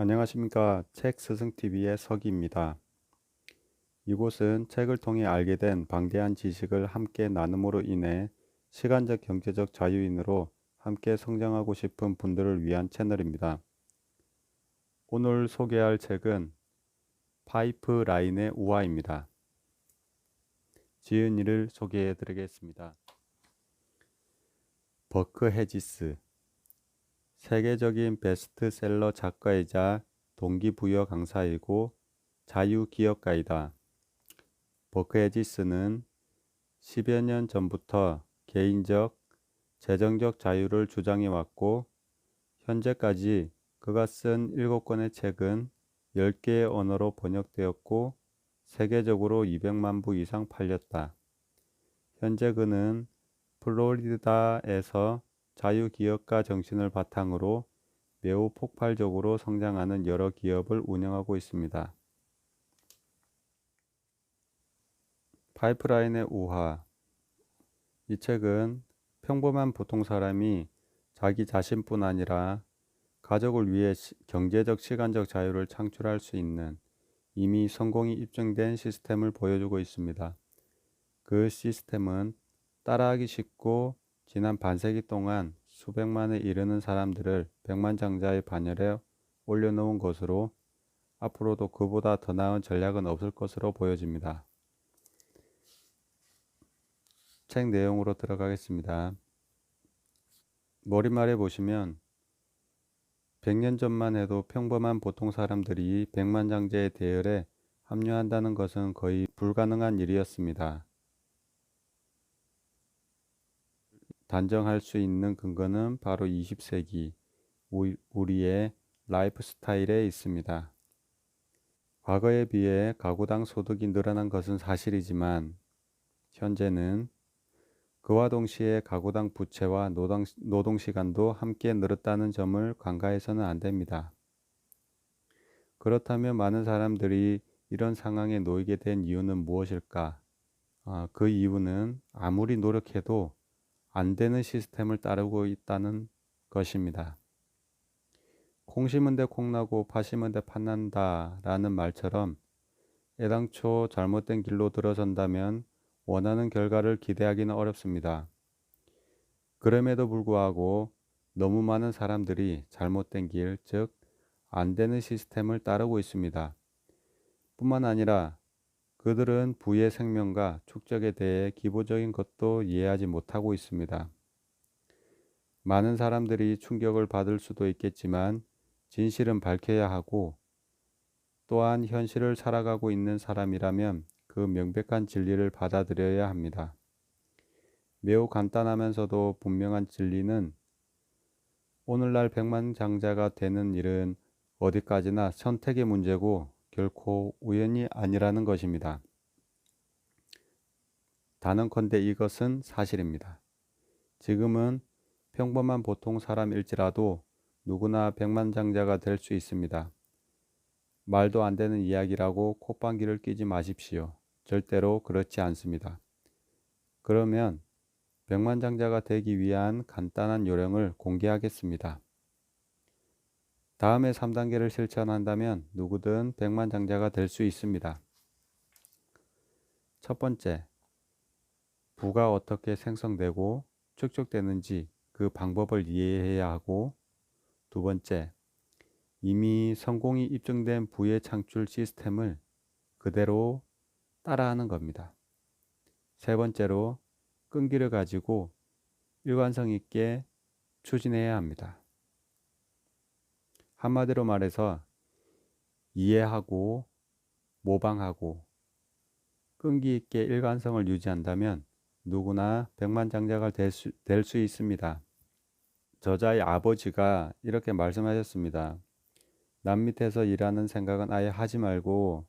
안녕하십니까. 책 스승TV의 서기입니다. 이곳은 책을 통해 알게 된 방대한 지식을 함께 나눔으로 인해 시간적 경제적 자유인으로 함께 성장하고 싶은 분들을 위한 채널입니다. 오늘 소개할 책은 파이프라인의 우화입니다. 지은 이를 소개해 드리겠습니다. 버크 헤지스 세계적인 베스트셀러 작가이자 동기부여 강사이고 자유기업가이다. 버크 헤지스는 10여 년 전부터 개인적, 재정적 자유를 주장해 왔고 현재까지 그가 쓴 7권의 책은 10개의 언어로 번역되었고 세계적으로 200만 부 이상 팔렸다. 현재 그는 플로리다에서 자유기업가 정신을 바탕으로 매우 폭발적으로 성장하는 여러 기업을 운영하고 있습니다. 파이프라인의 우화 이 책은 평범한 보통 사람이 자기 자신뿐 아니라 가족을 위해 경제적 시간적 자유를 창출할 수 있는 이미 성공이 입증된 시스템을 보여주고 있습니다. 그 시스템은 따라하기 쉽고 지난 반세기 동안 수백만에 이르는 사람들을 백만장자의 반열에 올려놓은 것으로 앞으로도 그보다 더 나은 전략은 없을 것으로 보여집니다. 책 내용으로 들어가겠습니다. 머리말에 보시면 100년 전만 해도 평범한 보통 사람들이 백만장자의 대열에 합류한다는 것은 거의 불가능한 일이었습니다. 단정할 수 있는 근거는 바로 20세기 우리의 라이프 스타일에 있습니다. 과거에 비해 가구당 소득이 늘어난 것은 사실이지만 현재는 그와 동시에 가구당 부채와 노동, 노동시간도 함께 늘었다는 점을 간과해서는 안 됩니다. 그렇다면 많은 사람들이 이런 상황에 놓이게 된 이유는 무엇일까? 아, 그 이유는 아무리 노력해도 안 되는 시스템을 따르고 있다는 것입니다. 콩 심은 데 콩나고 파 심은 데 팥난다 라는 말처럼 애당초 잘못된 길로 들어선다면 원하는 결과를 기대하기는 어렵습니다. 그럼에도 불구하고 너무 많은 사람들이 잘못된 길, 즉, 안 되는 시스템을 따르고 있습니다. 뿐만 아니라 그들은 부의 생명과 축적에 대해 기본적인 것도 이해하지 못하고 있습니다. 많은 사람들이 충격을 받을 수도 있겠지만 진실은 밝혀야 하고 또한 현실을 살아가고 있는 사람이라면 그 명백한 진리를 받아들여야 합니다. 매우 간단하면서도 분명한 진리는 오늘날 백만장자가 되는 일은 어디까지나 선택의 문제고 결코 우연이 아니라는 것입니다. 단언컨대 이것은 사실입니다. 지금은 평범한 보통 사람일지라도 누구나 백만장자가 될 수 있습니다. 말도 안 되는 이야기라고 콧방귀를 끼지 마십시오. 절대로 그렇지 않습니다. 그러면 백만장자가 되기 위한 간단한 요령을 공개하겠습니다. 다음에 3단계를 실천한다면 누구든 백만장자가 될 수 있습니다. 첫 번째, 부가 어떻게 생성되고 축적되는지 그 방법을 이해해야 하고 두 번째, 이미 성공이 입증된 부의 창출 시스템을 그대로 따라하는 겁니다. 세 번째로 끈기를 가지고 일관성 있게 추진해야 합니다. 한마디로 말해서 이해하고 모방하고 끈기 있게 일관성을 유지한다면 누구나 백만장자가 될 수, 될 수 있습니다. 저자의 아버지가 이렇게 말씀하셨습니다. 남 밑에서 일하는 생각은 아예 하지 말고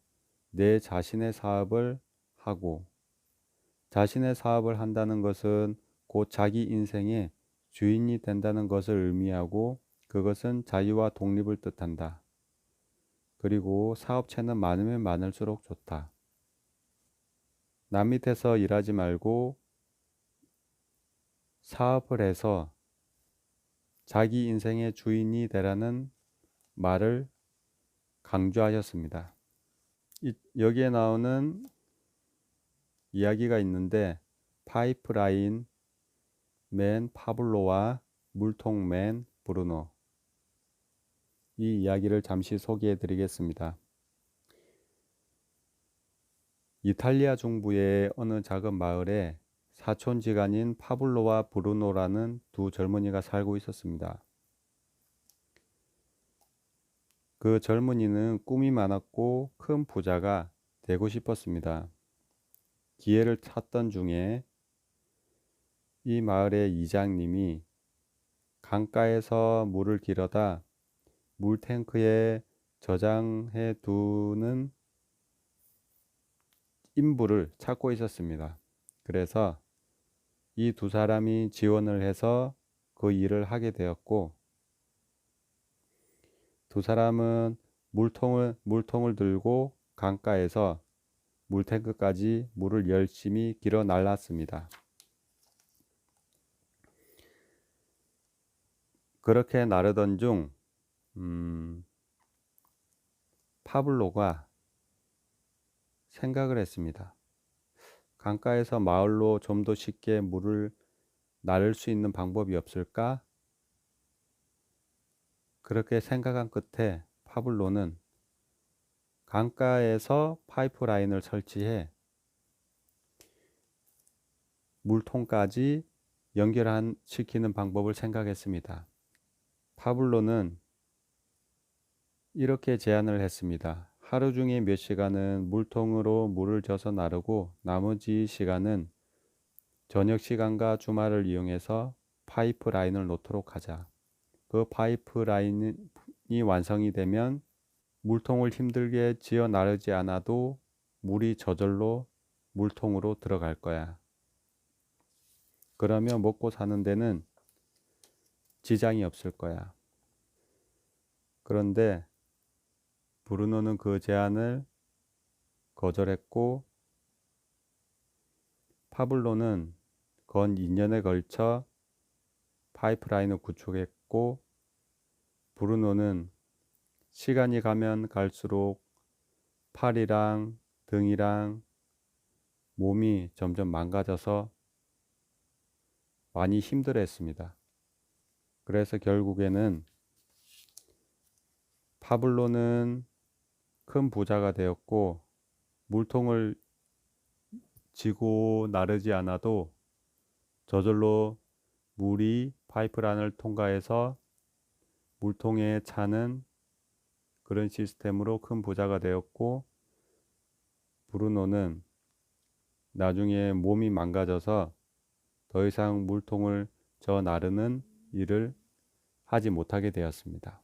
내 자신의 사업을 하고 자신의 사업을 한다는 것은 곧 자기 인생의 주인이 된다는 것을 의미하고 그것은 자유와 독립을 뜻한다. 그리고 사업체는 많으면 많을수록 좋다. 남 밑에서 일하지 말고 사업을 해서 자기 인생의 주인이 되라는 말을 강조하셨습니다. 이, 여기에 나오는 이야기가 있는데 파이프라인 맨 파블로와 물통맨 브루노 이 이야기를 잠시 소개해 드리겠습니다. 이탈리아 중부의 어느 작은 마을에 사촌지간인 파블로와 브루노라는 두 젊은이가 살고 있었습니다. 그 젊은이는 꿈이 많았고 큰 부자가 되고 싶었습니다. 기회를 찾던 중에 이 마을의 이장님이 강가에서 물을 길어다 물탱크에 저장해 두는 인부를 찾고 있었습니다. 그래서 이 두 사람이 지원을 해서 그 일을 하게 되었고 두 사람은 물통을 물통을 들고 강가에서 물탱크까지 물을 열심히 길어 날랐습니다. 그렇게 나르던 중 음, 파블로가 생각을 했습니다. 강가에서 마을로 좀 더 쉽게 물을 나를 수 있는 방법이 없을까? 그렇게 생각한 끝에 파블로는 강가에서 파이프라인을 설치해 물통까지 연결한 시키는 방법을 생각했습니다. 파블로는 이렇게 제안을 했습니다. 하루 중에 몇 시간은 물통으로 물을 져서 나르고 나머지 시간은 저녁 시간과 주말을 이용해서 파이프 라인을 놓도록 하자. 그 파이프 라인이 완성이 되면 물통을 힘들게 지어 나르지 않아도 물이 저절로 물통으로 들어갈 거야. 그러면 먹고 사는 데는 지장이 없을 거야. 그런데 브루노는 그 제안을 거절했고 파블로는 건 2년에 걸쳐 파이프라인을 구축했고 브루노는 시간이 가면 갈수록 팔이랑 등이랑 몸이 점점 망가져서 많이 힘들어 했습니다. 그래서 결국에는 파블로는 큰 부자가 되었고 물통을 지고 나르지 않아도 저절로 물이 파이프란을 통과해서 물통에 차는 그런 시스템으로 큰 부자가 되었고 브루노는 나중에 몸이 망가져서 더 이상 물통을 저 나르는 일을 하지 못하게 되었습니다.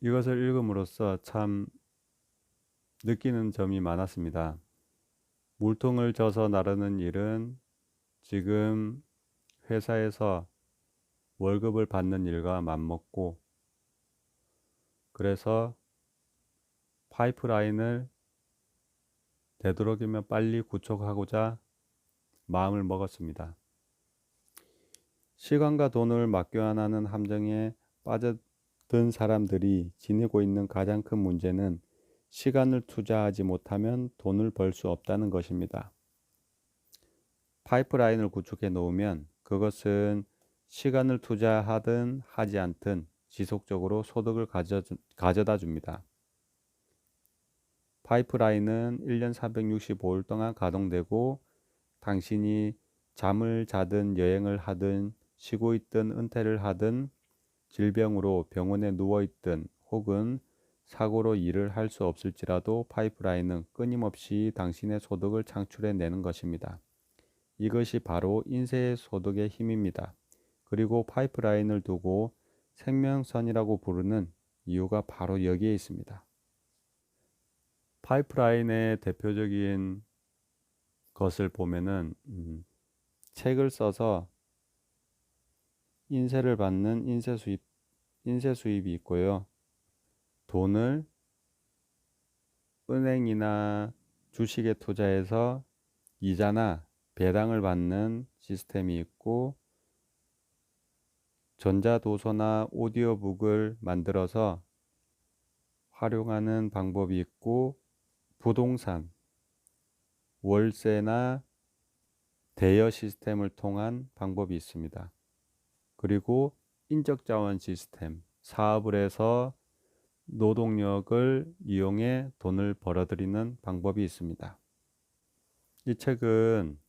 이것을 읽음으로써 참 느끼는 점이 많았습니다. 물통을 져서 나르는 일은 지금 회사에서 월급을 받는 일과 맞먹고 그래서 파이프라인을 되도록이면 빨리 구축하고자 마음을 먹었습니다. 시간과 돈을 맡겨하는 함정에 빠졌 던 사람들이 지니고 있는 가장 큰 문제는 시간을 투자하지 못하면 돈을 벌 수 없다는 것입니다. 파이프라인을 구축해 놓으면 그것은 시간을 투자하든 하지 않든 지속적으로 소득을 가져, 가져다 줍니다. 파이프라인은 1년 365일 동안 가동되고 당신이 잠을 자든 여행을 하든 쉬고 있든 은퇴를 하든 질병으로 병원에 누워 있든 혹은 사고로 일을 할 수 없을지라도 파이프라인은 끊임없이 당신의 소득을 창출해 내는 것입니다. 이것이 바로 인쇄 소득의 힘입니다. 그리고 파이프라인을 두고 생명선이라고 부르는 이유가 바로 여기에 있습니다. 파이프라인의 대표적인 것을 보면은 음, 책을 써서 인쇄를 받는 인쇄 수입 인쇄 수입이 있고요. 돈을 은행이나 주식에 투자해서 이자나 배당을 받는 시스템이 있고 전자도서나 오디오북을 만들어서 활용하는 방법이 있고 부동산, 월세나 대여 시스템을 통한 방법이 있습니다. 그리고 인적 자원 시스템, 사업을 해서 노동력을 이용해 돈을 벌어들이는 방법이 있습니다. 이 책은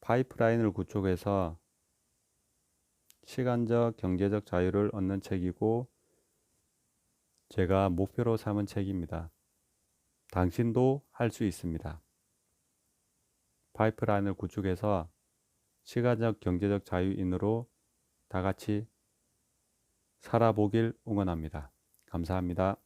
파이프라인을 구축해서 시간적 경제적 자유를 얻는 책이고 제가 목표로 삼은 책입니다. 당신도 할 수 있습니다. 파이프라인을 구축해서 시간적 경제적 자유인으로 다 같이 살아보길 응원합니다. 감사합니다.